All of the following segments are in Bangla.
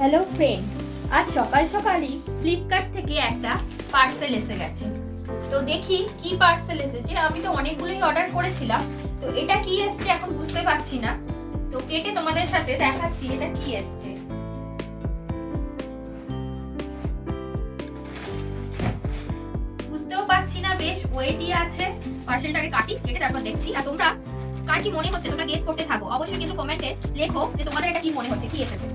হ্যালো ফ্রেন্ডস আজ সকাল সকালই ফ্লিপকার্ট থেকে একটা পার্সেল এসে গেছে। তো দেখি কি পার্সেল এসেছে। আমি তো অনেকগুলোই অর্ডার করেছিলাম। তো এটা কি এসছে এখন বুঝতে পারছি না। তো কেটে তোমাদের সাথে দেখাচ্ছি এটা কি এসছে। বুঝতেও পারছি না বেশ ওয়েটই আছে। পার্সেলটাকে কাটি, কেটে তারপর দেখছি। আর তোমরা কার কি মনে হচ্ছে? তোমরা গেস করতে থাকো। অবশ্যই কিন্তু কমেন্টে লেখো যে তোমাদের এটা কি মনে হচ্ছে? কি এসেছে?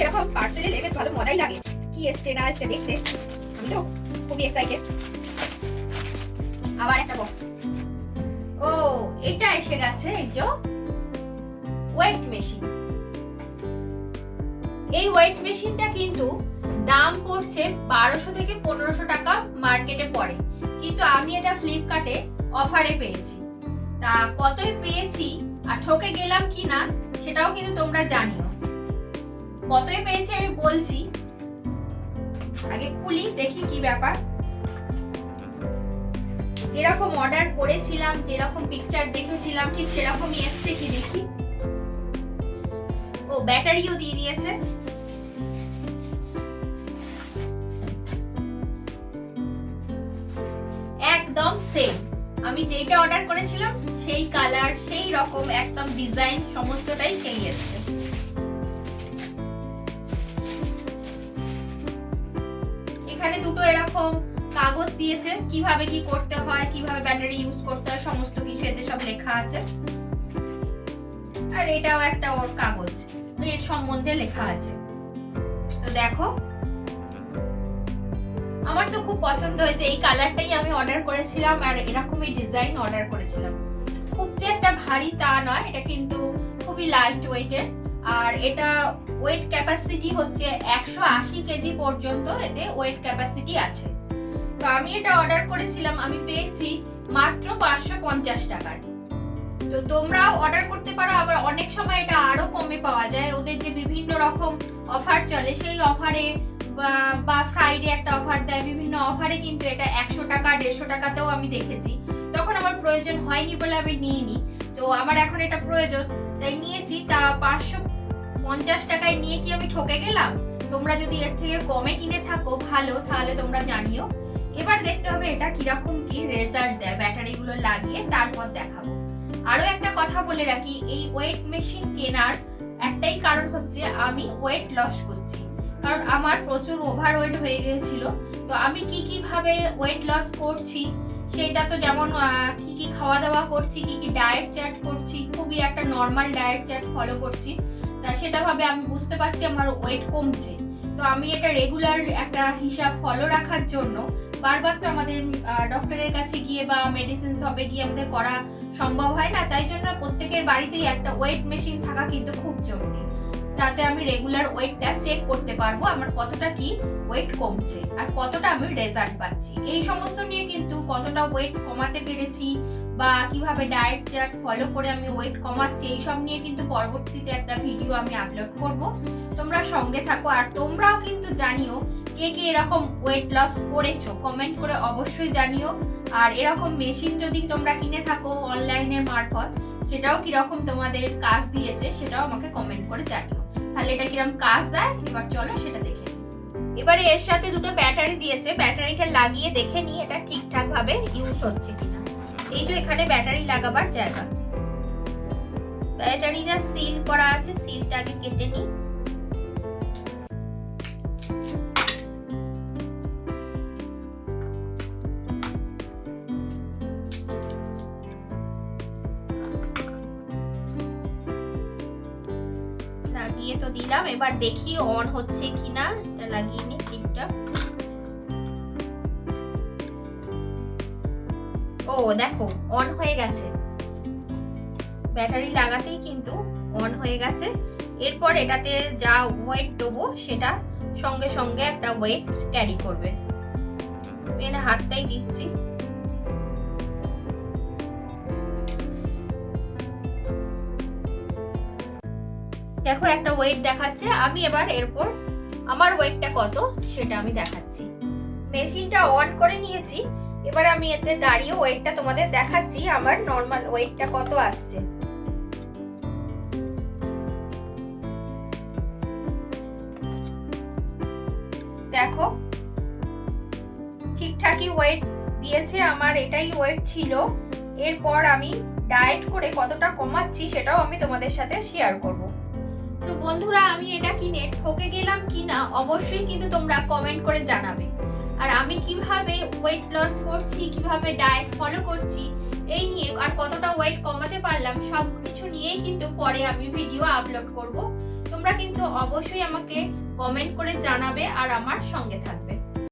এরকম পার্সেলে বেশ ভালো মজাই লাগে। কি এসছে, না এসছে, দেখতে। আমি তো খুবই এক্সাইটেড আবার একটা বক্স ও, এটা এসে গেছে ওয়েট মেশিন এই ওয়েট মেশিনটা কিন্তু দাম পড়ছে বারোশো থেকে পনেরোশো টাকা মার্কেটে পড়ে। কিন্তু আমি এটা ফ্লিপকার্টে অফারে পেয়েছি। তা কতই পেয়েছি আর ঠকে গেলাম কি না, সেটাও কিন্তু তোমরা জানিও। কতই পেয়েছি আমি বলছি। আগে খুলি, দেখি কি ব্যাপার। যেরকম অর্ডার করেছিলাম, যেরকম পিকচার দেখেছিলাম, ঠিক সেরকমই এসছে কি দেখি। ও ব্যাটারিও দিয়ে দিয়েছে। একদম সেম আমি যেটা অর্ডার করেছিলাম, সেই কালার সেই রকম, একদম ডিজাইন সমস্তটাই সেই এসছে। এখানে দুটো এরকম কাগজ দিয়েছে, কীভাবে কি করতে হয়, কীভাবে ব্যাটারি ইউজ করতে হয়, সমস্ত কিছু এতে সব লেখা আছে। আর এটাও একটা ওর কাগজ, এর সম্বন্ধে লেখা আছে। তো দেখো, আমার তো খুব পছন্দ হয়েছে, এই কালারটাই আমি অর্ডার করেছিলাম আর এরকমই ডিজাইন অর্ডার করেছিলাম। খুব যে একটা ভারী তা নয়, এটা কিন্তু খুবই লাইট ওয়েটের আর এটা ওয়েট ক্যাপাসিটি হচ্ছে একশো আশি কেজি পর্যন্ত, এতে ওয়েট ক্যাপাসিটি আছে। তো আমি এটা অর্ডার করেছিলাম, আমি পেয়েছি মাত্র পাঁচশো পঞ্চাশ টাকায় তো তোমরাও অর্ডার করতে পারো, আবার অনেক সময় এটা আরও কমে পাওয়া যায়। ওদের যে বিভিন্ন রকম অফার চলে, সেই অফারে বা ফ্রাইডে একটা অফার দেয়, বিভিন্ন অফারে কিন্তু এটা একশো টাকা, দেড়শো টাকাতেও আমি দেখেছি। তখন আমার প্রয়োজন হয়নি বলে আমি নিইনি। তো আমার এখন এটা প্রয়োজন, তাই নিয়েছি, তা পাঁচশো পঞ্চাশ টাকায় নিয়ে কি আমি ঠকে গেলাম? তোমরা যদি এর থেকে কমে কিনে থাকো, ভালো, তাহলে তোমরা জানিও। এবার দেখতে হবে এটা কীরকম কি রেজাল্ট দেয় ব্যাটারিগুলো লাগিয়ে তারপর দেখাবো। আরও একটা কথা বলে রাখি, এই ওয়েট মেশিন কেনার একটাই কারণ হচ্ছে আমি ওয়েট লস করছি। কারণ আমার প্রচুর ওভার ওয়েট হয়ে গিয়েছিল। তো আমি কি কি ভাবে ওয়েট লস করছি, সেটা তো যেমন কি কি খাওয়া দাওয়া করছি, কি কি ডায়েট চার্ট করছি, খুবই একটা নর্মাল ডায়েট চার্ট ফলো করছি। তা সেটা ভাবে আমি বুঝতে পারছি আমার ওয়েট কমছে। তো আমি এটা রেগুলার একটা হিসাব ফলো রাখার জন্য বারবার তো আমাদের ডক্টরের কাছে গিয়ে বা মেডিসিন শপে গিয়ে আমাদের করা সম্ভব হয় না। তাই জন্য প্রত্যেকের বাড়িতেই একটা ওয়েট মেশিন থাকা কিন্তু খুব জরুরি। তাতে আমি রেগুলার ওয়েটটা চেক করতে পারব আমার কতটা কি ওয়েট কমছে আর কতটা আমি রেজাল্ট পাচ্ছি। এই সমস্ত নিয়ে কিন্তু কতটা ওয়েট কমাতে পেরেছি বা কীভাবে ডায়েট চার্ট ফলো করে আমি ওয়েট কমাচ্ছি এই সব নিয়ে কিন্তু পরবর্তীতে একটা ভিডিও আমি আপলোড করব। তোমরা সঙ্গে থাকো আর তোমরাও কিন্তু জানিও কে কে এরকম ওয়েট লস করেছ। কমেন্ট করে অবশ্যই জানিও। আর এরকম মেশিন যদি তোমরা কিনে থাকো অনলাইনের মারফত, সেটাও কীরকম তোমাদের কাজ দিয়েছে, সেটাও আমাকে কমেন্ট করে জানিও। তাহলে এটা কীরকম কাজ দেয়? এবার চলো সেটা দেখে এবারে এর সাথে দুটো ব্যাটারি দিয়েছে। ব্যাটারিটা লাগিয়ে দেখে নিই এটা ঠিকঠাক ভাবে ইউজ হচ্ছে কিনা। এই যে এখানে ব্যাটারি লাগাবার জায়গা। ব্যাটারিটা সিল করা আছে সিলটা আগে কেটে নিই। লাগিয়ে তো দিলাম, এবার দেখি অন হচ্ছে কিনা। এটা লাগিয়ে নি ক্লিপটা ও, দেখো অন হয়ে গেছে। ব্যাটারি লাগাতেই কিন্তু অন হয়ে গেছে। এরপর এটাতে যা ওয়েট দেবো, সেটা সঙ্গে সঙ্গে একটা ওয়েট ক্যারি করবে। এনে হাতটাই দিচ্ছি। দেখো, একটা ওয়েট দেখাচ্ছে। আমি এবার এরপর আমার ওয়েটটা কত, সেটা আমি দেখাচ্ছি। মেশিনটা অন করে নিয়েছি। এবার আমি এতে দাঁড়িয়ে ওয়েটটা তোমাদের দেখাচ্ছি, আমার নর্মাল ওয়েটটা কত আসছে। দেখো, ঠিকঠাকই ওয়েট দিয়েছে আমার, এটাই ওয়েট ছিল। এরপর আমি ডায়েট করে কতটা কমাচ্ছি সেটাও আমি তোমাদের সাথে শেয়ার করব। তো বন্ধুরা, আমি এটা কিনে ঠকে গেলাম কিনা? অবশ্যই কিন্তু তোমরা কমেন্ট করে জানাবে। আর আমি কীভাবে ওয়েট লস করছি, কীভাবে ডায়েট ফলো করছি, এই নিয়ে আর কতটা ওয়েট কমাতে পারলাম সব কিছু নিয়েই কিন্তু পরে আমি ভিডিও আপলোড করব। তোমরা কিন্তু অবশ্যই আমাকে কমেন্ট করে জানাবে আর আমার সঙ্গে থাকবে।